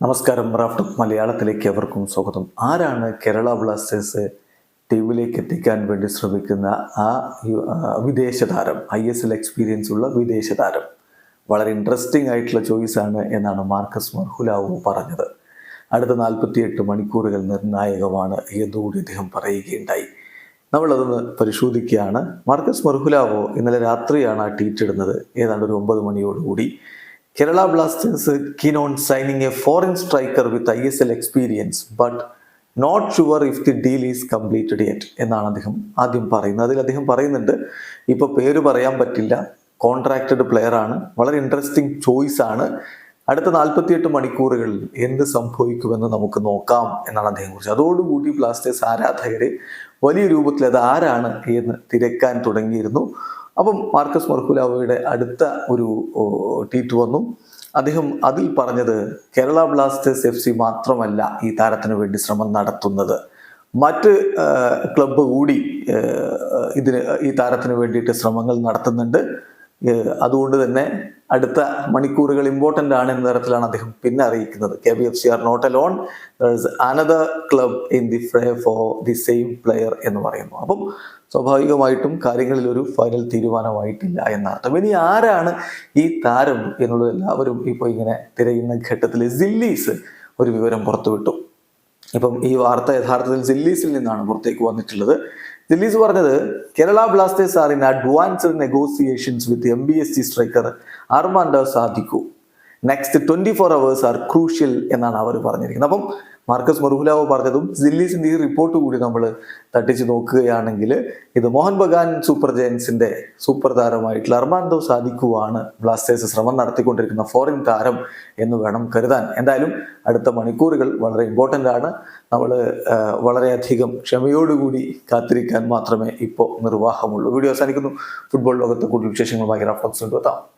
നമസ്കാരം റാഫ്റ്റ് മലയാളത്തിലേക്ക് അവർക്കും സ്വാഗതം. ആരാണ് കേരള ബ്ലാസ്റ്റേഴ്സ് ടീമിലേക്ക് എത്തിക്കാൻ വേണ്ടി ശ്രമിക്കുന്ന ആ വിദേശ താരം ഐ എസ് എൽ എക്സ്പീരിയൻസ് ഉള്ള വിദേശ താരം? വളരെ ഇൻട്രസ്റ്റിംഗ് ആയിട്ടുള്ള ചോയ്സ് ആണ് എന്നാണ് മാർക്കസ് മർഹുലാവു പറഞ്ഞത്. അടുത്ത നാൽപ്പത്തിയെട്ട് മണിക്കൂറുകൾ നിർണായകമാണ് എന്നുകൂടി അദ്ദേഹം പറയുകയുണ്ടായി. നമ്മളതൊന്ന് പരിശോധിക്കുകയാണ്. മാർക്കസ് മർഹുലാവോ ഇന്നലെ രാത്രിയാണ് ആ ട്വീറ്റ് ഇടുന്നത്. ഏതാണ്ട് ഒരു ഒമ്പത് മണിയോടുകൂടി Kerala Blasters keen on signing a foreign striker with L experience but not sure if the deal is completed yet എന്നാണ് അദ്ദേഹം ആദ്യം പറയുന്നത്. അതിൽ അദ്ദേഹം പറയുന്നുണ്ട് ഇപ്പോൾ പേര് പറയാൻ പറ്റില്ല. കോൺട്രാക്റ്റഡ് പ്ലെയർ ആണ്. വളരെ ഇൻട്രസ്റ്റിംഗ് ചോയ്സ് ആണ്. അടുത്ത നാൽപ്പത്തിയെട്ട് മണിക്കൂറുകളിൽ എന്ത് സംഭവിക്കുമെന്ന് നമുക്ക് നോക്കാം എന്നാണ് അദ്ദേഹം കുറിച്ച്. അതോടുകൂടി ബ്ലാസ്റ്റേഴ്സ് ആരാധകരെ വലിയ രൂപത്തിൽ അത് ആരാണ് എന്ന് തിരക്കാൻ തുടങ്ങിയിരുന്നു. അപ്പം മാർക്കസ് മർക്കുലാവയുടെ അടുത്ത ഒരു ട്വീറ്റ് വന്നു. അദ്ദേഹം അതിൽ പറഞ്ഞത് കേരള ബ്ലാസ്റ്റേഴ്സ് എഫ് സി മാത്രമല്ല ഈ താരത്തിന് വേണ്ടി ശ്രമം നടത്തുന്നത്. മറ്റ് ക്ലബ് കൂടി ഇതിന് ഈ താരത്തിന് വേണ്ടിയിട്ട് ശ്രമങ്ങൾ നടത്തുന്നുണ്ട്. അതുകൊണ്ട് തന്നെ അടുത്ത മണിക്കൂറുകൾ ഇമ്പോർട്ടന്റ് ആണ് എന്ന തരത്തിലാണ് അദ്ദേഹം പിന്നെ അറിയിക്കുന്നത്. K B F C are not alone another club in the fray for the same player എന്ന് പറയുന്നു. അപ്പം സ്വാഭാവികമായിട്ടും കാര്യങ്ങളിൽ ഒരു ഫൈനൽ തീരുമാനമായിട്ടില്ല എന്നർത്ഥം ഇനി ആരാണ് ഈ താരം എന്നുള്ളത് എല്ലാവരും ഇപ്പോൾ ഇങ്ങനെ തിരയുന്ന ഘട്ടത്തിൽ സില്ലീസ് ഒരു വിവരം പുറത്തുവിട്ടു. ഇപ്പം ഈ വാർത്ത യഥാർത്ഥത്തിൽ സില്ലീസിൽ നിന്നാണ് പുറത്തേക്ക് വന്നിട്ടുള്ളത്. സില്ലീസ് പറഞ്ഞത് Kerala Blasters are in advanced negotiations with M B S C striker Armando Sadiku next twenty four hours are crucial എന്നാണ് അവർ പറഞ്ഞിരിക്കുന്നത്. അപ്പം മാർക്കസ് മറുഹുലാവ് പറഞ്ഞതും സില്ലി ഈ റിപ്പോർട്ട് കൂടി നമ്മൾ തട്ടിച്ചു നോക്കുകയാണെങ്കിൽ ഇത് മോഹൻ ബഗാൻ സൂപ്പർ ജയൻസിന്റെ സൂപ്പർ താരമായിട്ടുള്ള അർമാൻഡോ സാധിക്കുവാണ് ബ്ലാസ്റ്റേഴ്സ് ശ്രമം നടത്തിക്കൊണ്ടിരിക്കുന്ന ഫോറിൻ താരം എന്ന് വേണം കരുതാൻ. എന്തായാലും അടുത്ത മണിക്കൂറുകൾ വളരെ ഇമ്പോർട്ടന്റ് ആണ്. നമ്മൾ വളരെയധികം ക്ഷമയോടുകൂടി കാത്തിരിക്കാൻ മാത്രമേ ഇപ്പോൾ നിർവാഹമുള്ളൂ. വീഡിയോ അവസാനിക്കുന്നു. ഫുട്ബോൾ ലോകത്തെ കൂടുതൽ വിശേഷങ്ങളുമായി റഫ്ലക്സ് കൊണ്ടുവെത്താം